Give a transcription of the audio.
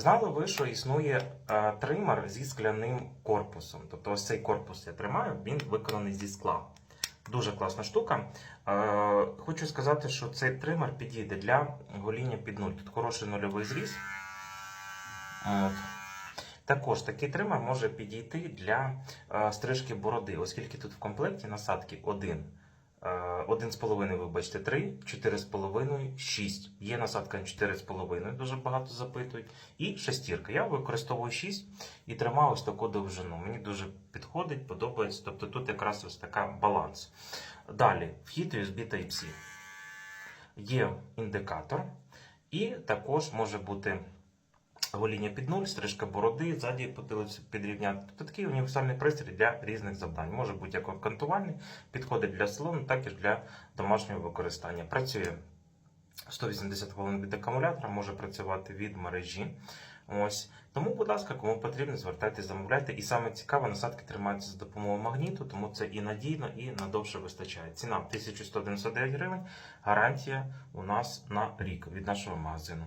Знали ви, що існує е, тример зі скляним корпусом. Тобто ось цей корпус я тримаю, він виконаний зі скла. Дуже класна штука. Е, хочу сказати, що цей тример підійде для гоління під нуль. Тут хороший нульовий зріз. От. Також такий тример може підійти для е, стрижки бороди, оскільки тут в комплекті насадки один. Е, Один з половиною, вибачте, 3, 4 з половиною, 6. Є насадка на 4 з половиною, дуже багато запитують. І шестірка. Я використовую 6 і тримаю ось таку довжину. Мені дуже підходить, подобається. Тобто тут якраз ось така баланс. Далі, вхід USB Type-C. Є індикатор, і також може бути гоління під нуль, стрижка бороди, ззаді потилицю підрівняти. Тобто такий універсальний пристрій для різних завдань. Може бути як окантувальний, підходить для салону, так і для домашнього використання. Працює 180 хвилин від акумулятора, може працювати від мережі. Ось тому, будь ласка, кому потрібно, звертайтеся, замовляйте. І саме цікаве, насадки тримаються за допомогою магніту, тому це і надійно, і надовше вистачає. Ціна 1199 гривень. Гарантія у нас на рік від нашого магазину.